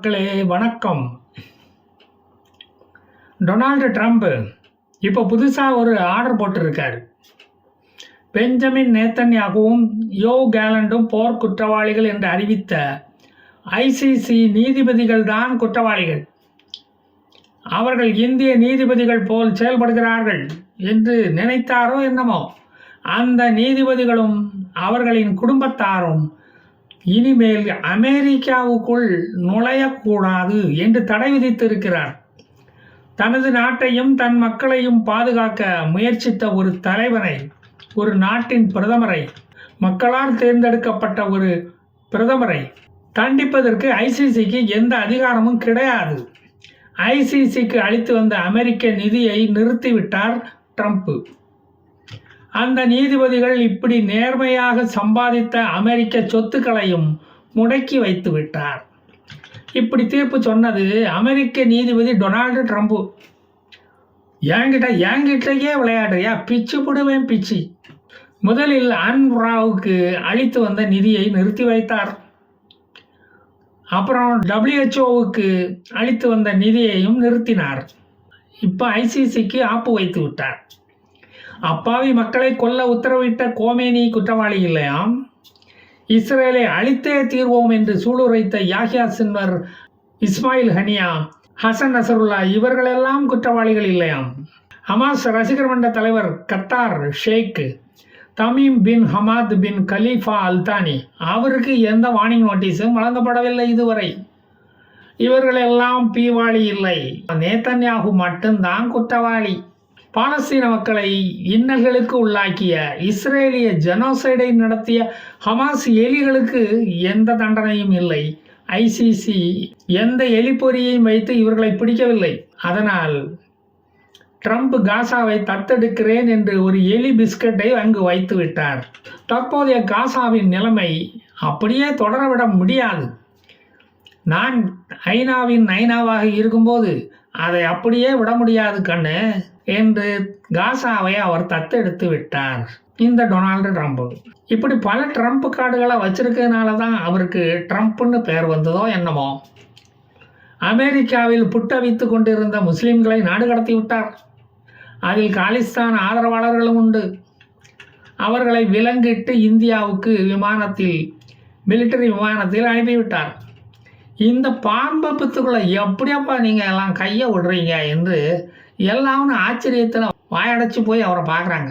மக்களே வணக்கம். Donald Trump இப்போ புதுசாக ஒரு ஆர்டர் போட்டிருக்கார். பெஞ்சமின் நேத்தன்யாகவும் யோ கேலண்டும் போர் குற்றவாளிகள் என்று அறிவித்த ஐசிசி நீதிபதிகள் தான் குற்றவாளிகள். அவர்கள் இந்திய நீதிபதிகள் போல் செயல்படுகிறார்கள் என்று நினைத்தாரோ என்னமோ? அந்த நீதிபதிகளும் அவர்களின் குடும்பத்தாரும் இனிமேல் அமெரிக்காவுக்குள் நுழையக்கூடாது என்று தடை விதித்திருக்கிறார். தனது நாட்டையும் தன் மக்களையும் பாதுகாக்க முயற்சித்த ஒரு தலைவனை ஒரு நாட்டின் பிரதமரை மக்களால் தேர்ந்தெடுக்கப்பட்ட ஒரு பிரதமரை தண்டிப்பதற்கு ஐசிசிக்கு எந்த அதிகாரமும் கிடையாது. ஐசிசிக்கு அளித்து வந்த அமெரிக்க நிதியை நிறுத்திவிட்டார் ட்ரம்ப். அந்த நீதிபதிகள் இப்படி நேர்மையாக சம்பாதித்த அமெரிக்க சொத்துக்களையும் முடக்கி வைத்து விட்டார். இப்படி தீர்ப்பு சொன்னது அமெரிக்க நீதிபதி டொனால்டு ட்ரம்ப். என்கிட்ட என்கிட்டயே விளையாடுறியா? பிச்சு போடுவேன் பிச்சு. முதலில் அன்ராவுக்கு அளித்து வந்த நிதியை நிறுத்தி வைத்தார். அப்புறம் டபிள்யூஹெச்ஓவுக்கு அளித்து வந்த நிதியையும் நிறுத்தினார். இப்போ ஐசிசிக்கு ஆப்பு வைத்து விட்டார். அப்பாவி மக்களை கொல்ல உத்தரவிட்ட கோமேனி குற்றவாளி இல்லையாம்? இஸ்ரேலை அழித்தே தீர்வோம் என்று சூளுரைத்த Yahya Sinwar Ismail Haniyeh Hassan Nasrallah இவர்களெல்லாம் குற்றவாளிகள் இல்லையாம்? ஹமாஸ் ரசிகர் மன்ற தலைவர் Qatar Sheikh Tamim bin Hamad bin Khalifa Al Thani அவருக்கு எந்த வார்னிங் நோட்டீஸும் வழங்கப்படவில்லை இதுவரை. இவர்களெல்லாம் பீவாளி இல்லை. நேத்தன்யாகு மட்டும்தான் குற்றவாளி. பாலஸ்தீன மக்களை இன்னல்களுக்கு உள்ளாக்கிய இஸ்ரேலிய ஜெனோசைடை நடத்திய ஹமாஸ் எலிகளுக்கு எந்த தண்டனையும் இல்லை. ஐசிசி எந்த எலிப்பொறியையும் வைத்து இவர்களை பிடிக்கவில்லை. அதனால் ட்ரம்ப் காசாவை தத்தெடுக்கிறேன் என்று ஒரு எலி பிஸ்கட்டை அங்கு வைத்து விட்டார். தற்போதைய காசாவின் நிலைமை அப்படியே தொடரவிட முடியாது. நான் ஐநாவின் ஐநாவாக இருக்கும்போது அதை அப்படியே விட முடியாது கண்ணு என்று காசாவை அவர் தத்தெடுத்து விட்டார். இந்த டொனால்டு ட்ரம்ப். இப்படி பல ட்ரம்ப் கார்டுகளை வச்சிருக்கிறதுனால தான் அவருக்கு ட்ரம்ப்னு பெயர் வந்ததோ என்னமோ. அமெரிக்காவில் புட்டவித்து கொண்டிருந்த முஸ்லீம்களை நாடு கடத்தி விட்டார். அதில் காலிஸ்தான் ஆதரவாளர்களும் உண்டு. அவர்களை விலங்கிட்டு இந்தியாவுக்கு விமானத்தில் மிலிட்டரி விமானத்தில் அனுப்பிவிட்டார். இந்த பாம்பத்துக்குள்ளே எப்படியாப்பா நீங்கள் எல்லாம் கையை விடுறீங்க என்று எல்லாரும் ஆச்சரியத்தில் வாயடைச்சு போய் அவரை பார்க்குறாங்க.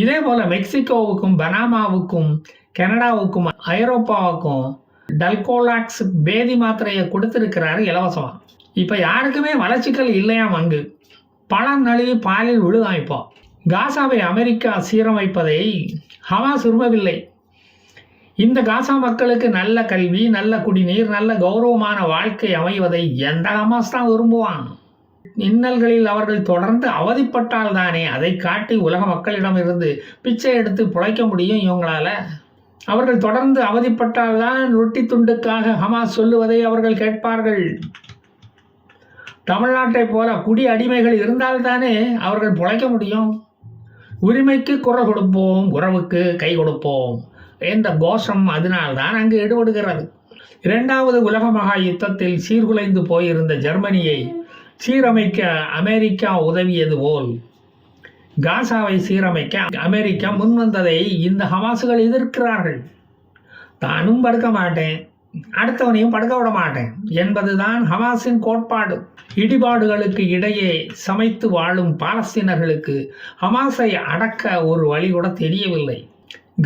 இதே போல் மெக்சிகோவுக்கும் பனாமாவுக்கும் கனடாவுக்கும் ஐரோப்பாவுக்கும் டல்கோலாக்ஸ் பேதி மாத்திரையை கொடுத்துருக்கிறாரு இலவசமாக இப்போ யாருக்குமே வளர்ச்சிகள் இல்லையாம் அங்கு பழம் நழுவி பாலில் விழுதாம் இப்போ காசாவை அமெரிக்கா சீரமைப்பதை ஹமாஸ் விரும்பவில்லை. இந்த காசா மக்களுக்கு நல்ல கல்வி நல்ல குடிநீர் நல்ல கௌரவமான வாழ்க்கை அமைவதை எந்த ஹமாஸ் தான் விரும்புவான்? இன்னல்களில் அவர்கள் தொடர்ந்து அவதிப்பட்டால் தானே அதை காட்டி உலக மக்களிடம் இருந்து பிச்சை எடுத்து பிழைக்க முடியும் இவங்களால? அவர்கள் தொடர்ந்து அவதிப்பட்டால் தான் ரொட்டி துண்டுக்காக ஹமாஸ் சொல்லுவதை அவர்கள் கேட்பார்கள். தமிழ்நாட்டை போல குடி அடிமைகள் இருந்தால்தானே அவர்கள் பிழைக்க முடியும்? உரிமைக்கு குரல் கொடுப்போம் உறவுக்கு கை கொடுப்போம். என்ற கோஷம் அதனால்தான் அங்கு ஈடுபடுகிறது இரண்டாவது உலக மகா யுத்தத்தில் சீர்குலைந்து போயிருந்த ஜெர்மனியை சீரமைக்க அமெரிக்கா உதவியது போல். காசாவை சீரமைக்க அமெரிக்கா முன்வந்ததை இந்த ஹமாசுகள் எதிர்க்கிறார்கள். தானும் படுக்க மாட்டேன் அடுத்தவனையும் படுக்க விட மாட்டேன் என்பதுதான் ஹமாஸின் கோட்பாடு. இடிபாடுகளுக்கு இடையே சமைத்து வாழும் பாலஸ்தீனர்களுக்கு ஹமாஸை அடக்க ஒரு வழி கூட தெரியவில்லை.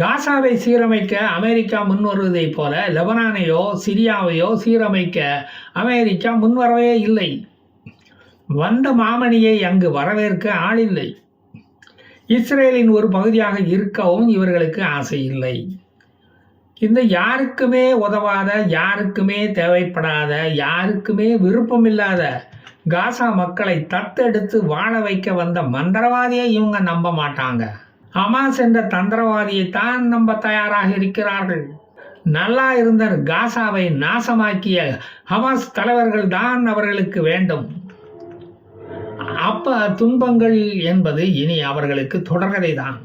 காசாவை சீரமைக்க அமெரிக்கா முன்வருவதைப் போல லெபனானையோ சிரியாவையோ சீரமைக்க அமெரிக்கா முன்வரவே இல்லை. வந்த மாமணியை அங்கு வரவேற்க ஆளில்லை இஸ்ரேலின் ஒரு பகுதியாக இருக்கவும் இவர்களுக்கு ஆசை இல்லை. இந்த யாருக்குமே உதவாத யாருக்குமே தேவைப்படாத யாருக்குமே விருப்பமில்லாத காசா மக்களை தத்தெடுத்து வாழ வைக்க வந்த மந்திரவாதியை இவங்க நம்ப மாட்டாங்க. ஹமாஸ் என்ற தந்திரவாதியை தான் நம்ப தயாராக இருக்கிறார்கள். நல்லா இருந்த காசாவை நாசமாக்கிய ஹமாஸ் தலைவர்கள் தான் அவர்களுக்கு வேண்டும். அப்ப துன்பங்கள் என்பது இனி அவர்களுக்கு தொடர்கதை தான்.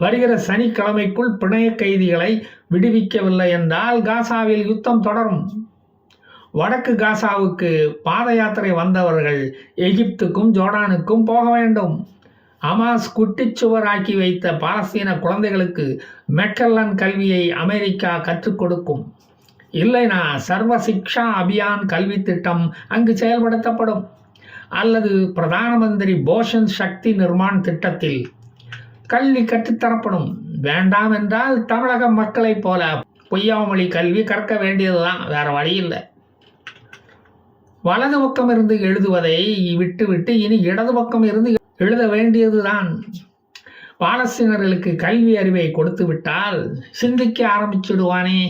வருகிற சனிக்கிழமைக்குள் பிணைய கைதிகளை விடுவிக்கவில்லை என்றால் காசாவில் யுத்தம் தொடரும். வடக்கு காசாவுக்கு பாத யாத்திரை வந்தவர்கள் எகிப்துக்கும் ஜோர்டானுக்கும் போக வேண்டும். அமாஸ் குட்டிச்சுவராக்கி வைத்த பாலஸ்தீன குழந்தைகளுக்கு மெக்கல்லன் கல்வியை அமெரிக்கா கற்றுக் கொடுக்கும். இல்லைனா சர்வ சிக்ஷா அபியான் கல்வி திட்டம் அங்கு செயல்படுத்தப்படும். அல்லது பிரதான மந்திரி போஷன் சக்தி நிர்மாண் திட்டத்தில் கல்வி கற்றுத்தரப்படும் வேண்டாம் என்றால் தமிழக மக்களைப் போல பொய்யாமொழி கல்வி கற்க வேண்டியதுதான் வேற வழி இல்லை. வலது பக்கம் இருந்து எழுதுவதை விட்டுவிட்டு இனி இடது பக்கம் இருந்து எழுத வேண்டியதுதான். பாலஸ்தீனர்களுக்கு கல்வி அறிவை கொடுத்து விட்டால் சிந்திக்க ஆரம்பிச்சுடுவானே.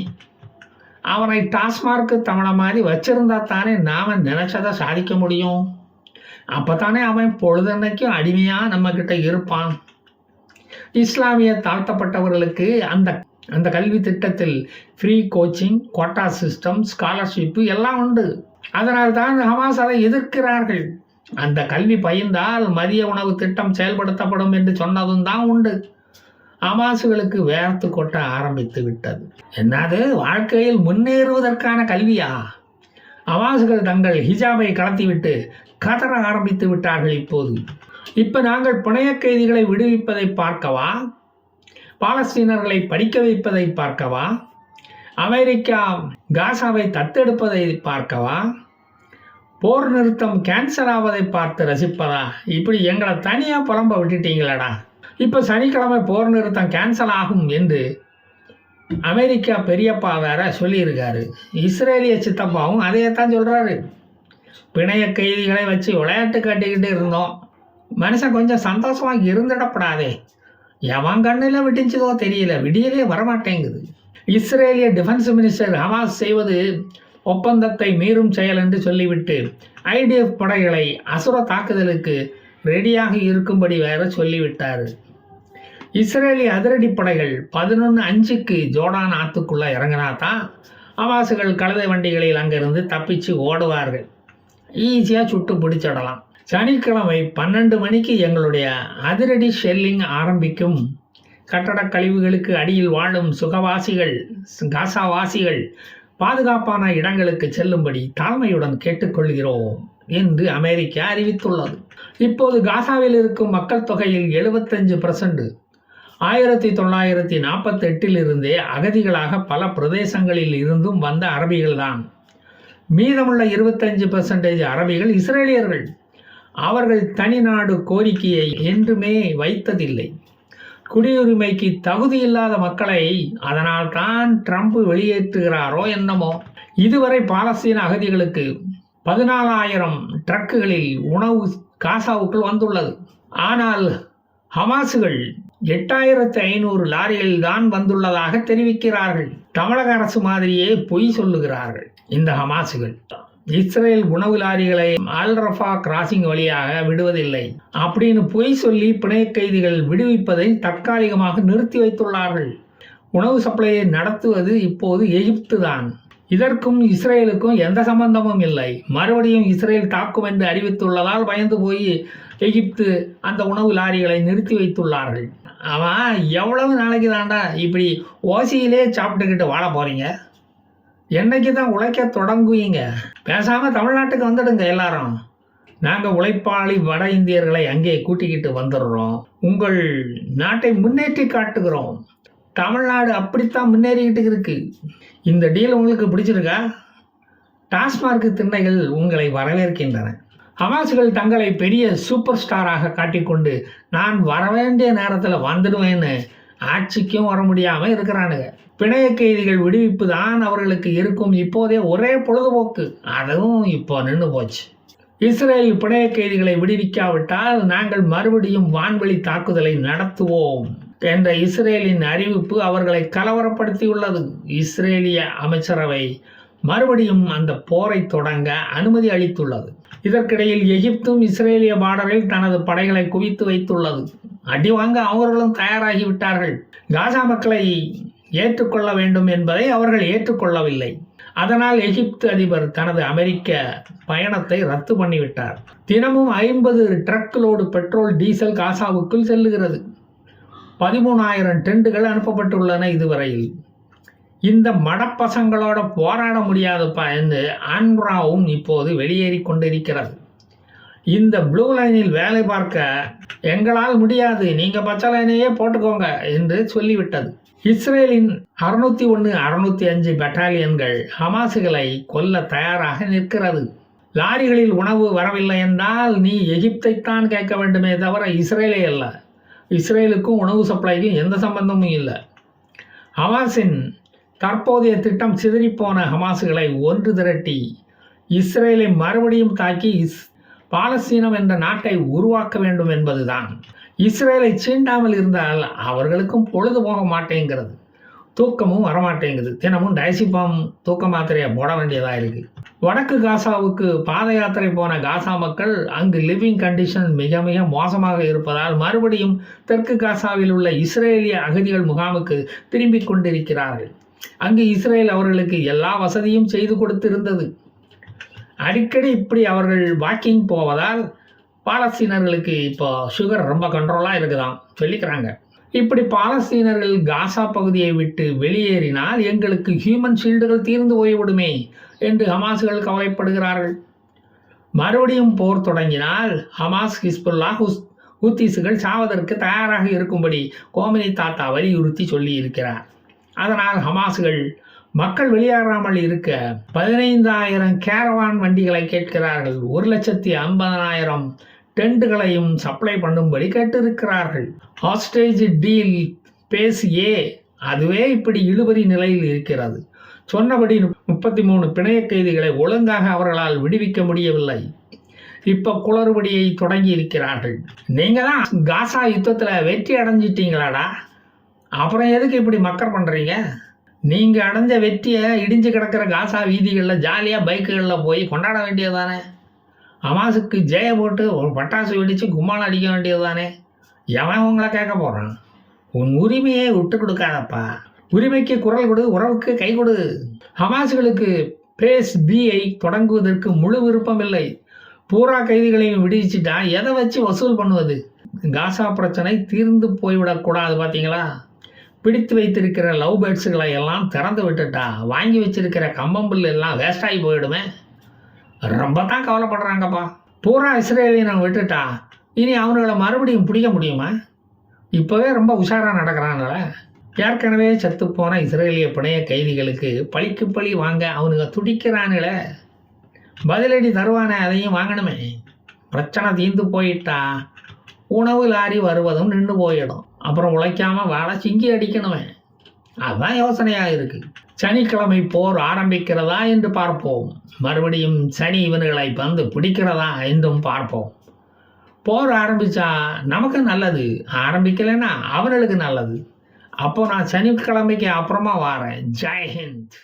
அவனை டாஸ்மார்க்கு தமிழ மாதிரி வச்சிருந்தா தானே நாம் நினைச்சதை சாதிக்க முடியும். அப்பதானே அவன் பொழுதன்னைக்கும் அடிமையாக நம்மக்கிட்ட இருப்பான். இஸ்லாமிய தாழ்த்தப்பட்டவர்களுக்கு அந்த அந்த கல்வி திட்டத்தில் free coaching quota system scholarship எல்லாம் உண்டு. அதனால் தான் ஹமாஸ் அதை எதிர்க்கிறார்கள். அந்த கல்வி பயின்றால் மதிய உணவு திட்டம் செயல்படுத்தப்படும் என்று சொன்னதும் தான் உண்டு. அமாசுகளுக்கு வேர்த்து கொட்ட ஆரம்பித்து விட்டது. என்னது? வாழ்க்கையில் முன்னேறுவதற்கான கல்வியா? அமாசுகள் தங்கள் ஹிஜாபை கலத்திவிட்டு கதற ஆரம்பித்து விட்டார்கள் இப்போது. இப்போ நாங்கள் புனைய கைதிகளை விடுவிப்பதை பார்க்கவா? பாலஸ்தீனர்களை படிக்க வைப்பதை பார்க்கவா? அமெரிக்கா காசாவை தத்தெடுப்பதை பார்க்கவா? போர் நிறுத்தம் கேன்சல் ஆவதை பார்த்து ரசிப்பதா? இப்படி எங்களை தனியாக புலம்ப விட்டுட்டீங்களடா. இப்போ சனிக்கிழமை போர் நிறுத்தம் கேன்சல் ஆகும் என்று அமெரிக்கா பெரியப்பா வேற சொல்லியிருக்காரு. இஸ்ரேலிய சித்தப்பாவும் அதையே தான் சொல்கிறாரு பிணைய கைதிகளை வச்சு விளையாட்டு கட்டிக்கிட்டு இருந்தோம். மனுஷன் கொஞ்சம் சந்தோஷமாக இருந்துடப்படாதே. எவன் கண்ணில் விடிஞ்சதோ தெரியல. விடியலே வரமாட்டேங்குது. இஸ்ரேலிய டிஃபென்ஸ் மினிஸ்டர் ஹமாஸ் செய்வது ஒப்பந்தத்தை மீறும் செயல் என்று சொல்லிவிட்டு ஐடிஎஃப் படைகளை அசுர தாக்குதலுக்கு ரெடியாக இருக்கும்படி வேற சொல்லிவிட்டார். இஸ்ரேலி அதிரடி படைகள் பதினொன்று அஞ்சுக்கு ஜோர்டான் ஆத்துக்குள்ளே இறங்கினா தான் அவாசுகள் கழுதை வண்டிகளில் அங்கிருந்து தப்பிச்சு ஓடுவார்கள். ஈஸியாக சுட்டு பிடிச்சிடலாம். சனிக்கிழமை பன்னெண்டு மணிக்கு எங்களுடைய அதிரடி ஷெல்லிங் ஆரம்பிக்கும். கட்டடக் கழிவுகளுக்கு அடியில் வாழும் சுகவாசிகள் காசாவாசிகள் பாதுகாப்பான இடங்களுக்கு செல்லும்படி தாழ்மையுடன் கேட்டுக்கொள்கிறோம் என்று அமெரிக்கா அறிவித்துள்ளது. இப்போது காசாவில் இருக்கும் மக்கள் தொகையில் எழுபத்தஞ்சு பர்சன்ட் ஆயிரத்தி தொள்ளாயிரத்தி நாற்பத்தெட்டிலிருந்தே அகதிகளாக பல பிரதேசங்களில் இருந்தும் வந்த அரபிகள்தான். மீதமுள்ள இருபத்தஞ்சு பர்சன்டேஜ் அரபிகள் இஸ்ரேலியர்கள். அவர்கள் தனிநாடு கோரிக்கையை என்றுமே வைத்ததில்லை. குடியுரிமைக்கு தகுதி இல்லாத மக்களை அதனால் தான் ட்ரம்ப் வெளியேற்றுகிறாரோ என்னமோ. இதுவரை பாலஸ்தீன அகதிகளுக்கு பதினாலாயிரம் ட்ரக்குகளில் உணவு காசாவுக்குள் வந்துள்ளது. ஆனால் ஹமாசுகள் எட்டாயிரத்து ஐநூறு லாரிகளில் தான் வந்துள்ளதாக தெரிவிக்கிறார்கள். தமிழக அரசு மாதிரியே பொய் சொல்லுகிறார்கள் இந்த ஹமாசுகள் இஸ்ரேல் உணவு லாரிகளை ஆல்ரஃபா கிராசிங் வழியாக விடுவதில்லை. அப்படின்னு பொய் சொல்லி பிணை கைதிகள் விடுவிப்பதை தற்காலிகமாக நிறுத்தி வைத்துள்ளார்கள். உணவு சப்ளையை நடத்துவது இப்போது எகிப்து தான் இதற்கும் இஸ்ரேலுக்கும் எந்த சம்பந்தமும் இல்லை. மறுபடியும் இஸ்ரேல் தாக்கும் என்று அறிவித்துள்ளதால் பயந்து போய் எகிப்து அந்த உணவு லாரிகளை நிறுத்தி வைத்துள்ளார்கள். அவன் எவ்வளவு நாளைக்கு தாண்டா இப்படி ஓசியிலே சாப்பிட்டுக்கிட்டு வாழ போகிறீங்க என்னைக்கு தான் உழைக்க தொடங்குவீங்க? பேசாமல் தமிழ்நாட்டுக்கு வந்துடுங்க எல்லாரும். நாங்கள் உழைப்பாளி வட இந்தியர்களை அங்கே கூட்டிக்கிட்டு வந்துடுறோம். உங்கள் நாட்டை முன்னேற்றி காட்டுகிறோம். தமிழ்நாடு அப்படித்தான் முன்னேறிக்கிட்டு இருக்கு. இந்த டீல் உங்களுக்கு பிடிச்சிருக்கா? டாஸ்மார்க் திண்ணைகள் உங்களை வரவேற்கின்றன. அவாசுகள் தங்களை பெரிய சூப்பர் ஸ்டாராக காட்டிக்கொண்டு நான் வரவேண்டிய நேரத்தில் வந்துடுவேன்னு ஆட்சிக்கும் வர முடியாமல் இருக்கிறானுங்க. பிணைய கைதிகள் விடுவிப்பு தான் அவர்களுக்கு இருக்கும். இப்போதே ஒரே பொழுதுபோக்கு. அதுவும் இப்போ நின்று போச்சு. இஸ்ரேல் பிணைய கைதிகளை விடுவிக்காவிட்டால் நாங்கள் மறுபடியும் வான்வெளி தாக்குதலை நடத்துவோம் என்ற இஸ்ரேலின் அறிவிப்பு அவர்களை கலவரப்படுத்தியுள்ளது. இஸ்ரேலிய அமைச்சரவை மறுபடியும் அந்த போரை தொடங்க அனுமதி அளித்துள்ளது. இதற்கிடையில் எகிப்தும் இஸ்ரேலிய பார்டரில் தனது படைகளை குவித்து வைத்துள்ளது. அடி வாங்க அவர்களும் தயாராகிவிட்டார்கள் காசா மக்களை ஏற்றுக்கொள்ள வேண்டும் என்பதை அவர்கள் ஏற்றுக்கொள்ளவில்லை. அதனால் எகிப்து அதிபர் தனது அமெரிக்க பயணத்தை ரத்து பண்ணிவிட்டார். தினமும் ஐம்பது ட்ரக் லோடு பெட்ரோல் டீசல் காசாவுக்குள் செல்லுகிறது. பதிமூணாயிரம் டெண்டுகள் அனுப்பப்பட்டுள்ளன இதுவரையில். இந்த மடப்பசங்களோட போராட முடியாதுப்பா என்று ஆன்ராவும் இப்போது வெளியேறி கொண்டிருக்கிறது. இந்த ப்ளூ லைனில் வேலை பார்க்க எங்களால் முடியாது. நீங்கள் பச்சை லைனையே போட்டுக்கோங்க என்று சொல்லிவிட்டது. இஸ்ரேலின் அறுநூத்தி ஒன்று அறுநூத்தி அஞ்சு பெட்டாலியன்கள் ஹமாசுகளை கொல்ல தயாராக நிற்கிறது. லாரிகளில் உணவு வரவில்லை என்றால் நீ எகிப்தைத்தான் கேட்க வேண்டுமே தவிர இஸ்ரேலே அல்ல. இஸ்ரேலுக்கும் உணவு சப்ளைக்கும் எந்த சம்பந்தமும் இல்லை. ஹமாஸின் தற்போதைய திட்டம் சிதறிப்போன ஹமாசுகளை ஒன்று திரட்டி இஸ்ரேலை மறுபடியும் தாக்கி இஸ் பாலஸ்தீனம் என்ற நாட்டை உருவாக்க வேண்டும் என்பதுதான். இஸ்ரேலை சீண்டாமல் இருந்தால் அவர்களுக்கும் பொழுது போக மாட்டேங்கிறது. தூக்கமும் வரமாட்டேங்குது. தினமும் டைசிபாம் தூக்க மாத்திரையை போட வேண்டியதாக இருக்குது வடக்கு காசாவுக்கு பாத யாத்திரை போன காசா மக்கள் அங்கு லிவிங் கண்டிஷன் மிக மிக மோசமாக இருப்பதால் மறுபடியும் தெற்கு காசாவில் உள்ள இஸ்ரேலிய அகதிகள் முகாமுக்கு திரும்பிக் கொண்டிருக்கிறார்கள். அங்கு இஸ்ரேல் அவர்களுக்கு எல்லா வசதியும் செய்து கொடுத்திருந்தது. அடிக்கடி இப்படி அவர்கள் வாக்கிங் போவதால் பாலஸ்தீனர்களுக்கு இப்போ சுகர் ரொம்ப கண்ட்ரோலாக இருக்குதாம் சொல்லிக்கிறாங்க. இப்படி பாலஸ்தீனர்கள் காசா பகுதியை விட்டு வெளியேறினால் எங்களுக்கு ஹியூமன் ஷீல்டுகள் தீர்ந்து போய்விடுமே என்று ஹமாஸ்கள் கவலைப்படுகிறார்கள். மறுபடியும் போர் தொடங்கினால் ஹமாஸ் ஹிஸ்புல்லா ஹுஸ் ஹூத்தீஸுகள் சாவதற்கு தயாராக இருக்கும்படி கோமினி தாத்தா வலியுறுத்தி சொல்லியிருக்கிறார். அதனால் ஹமாஸ்கள் மக்கள் வெளியேறாமல் இருக்க பதினைந்தாயிரம் கேரவான் வண்டிகளை கேட்கிறார்கள். ஒரு லட்சத்தி ஐம்பதனாயிரம் டென்ட்டுகளையும் சப்ளை பண்ணும்படி கேட்டிருக்கிறார்கள். ஹாஸ்டேஜ் டீல் பேசியே அதுவே இப்படி இழுபறி நிலையில் இருக்கிறது. சொன்னபடி முப்பத்தி மூணு பிணைய கைதிகளை ஒழுங்காக அவர்களால் விடுவிக்க முடியவில்லை. இப்போ குளறுபடியை தொடங்கி இருக்கிறார்கள். நீங்கள் தான் காசா யுத்தத்தில் வெற்றி அடைஞ்சிட்டீங்களாடா? அப்புறம் எதுக்கு இப்படி மக்கர் பண்ணுறீங்க நீங்கள் அடைஞ்ச வெற்றியை இடிஞ்சு கிடக்கிற காசா வீதிகளில் ஜாலியாக பைக்குகளில் போய் கொண்டாட வேண்டியதானே அமாசுக்கு ஜெய போட்டு ஒரு பட்டாசு வெடித்து கும்மாளம் அடிக்க வேண்டியது தானே எவன் உங்களை கேட்க போகிறான் உன் உரிமையை விட்டு கொடுக்காதப்பா. உரிமைக்கு குரல் கொடு உறவுக்கு கை கொடு. ஹமாசுகளுக்கு பேஸ் பிஐ தொடங்குவதற்கு முழு விருப்பம் இல்லை. பூரா கைதிகளையும் விடுவிச்சுட்டா எதை வச்சு வசூல் பண்ணுவது? காசா பிரச்சனை தீர்ந்து போய்விடக்கூடாது பார்த்தீங்களா பிடித்து வைத்திருக்கிற லவ் பேர்ட்ஸுகளை எல்லாம் திறந்து விட்டுட்டா வாங்கி வச்சிருக்கிற கம்பம்புல் எல்லாம் வேஸ்டாகி போயிடுமே. ரொம்ப தான் கவலைப்படுறாங்கப்பா. பூரா இஸ்ரேலியனை விட்டுட்டா இனி அவனுங்களை மறுபடியும் பிடிக்க முடியுமா? இப்போவே ரொம்ப உஷாராக நடக்கிறாங்கள ஏற்கனவே செத்துப்போன இஸ்ரேலிய பிணைய கைதிகளுக்கு பழிக்கு பழி வாங்க அவனுங்க துடிக்கிறானுங்களே. பதிலடி தருவானே அதையும் வாங்கணுமே. பிரச்சனை தீர்ந்து போயிட்டா உணவு லாரி வருவதும் நின்று போயிடும். அப்புறம் உழைக்காமல் வாழை சிங்கி அடிக்கணுமே. அதுதான் யோசனையாக இருக்குது சனிக்கிழமை போர் ஆரம்பிக்கிறதா என்று பார்ப்போம். மறுபடியும் சனி இவன்களை வந்து பிடிக்கிறதா என்றும் பார்ப்போம். போர் ஆரம்பித்தா நமக்கு நல்லது. ஆரம்பிக்கலைன்னா அவர்களுக்கு நல்லது. அப்போ நான் சனிக்கிழமைக்கு அப்புறமா வாரேன். ஜெய்ஹிந்த்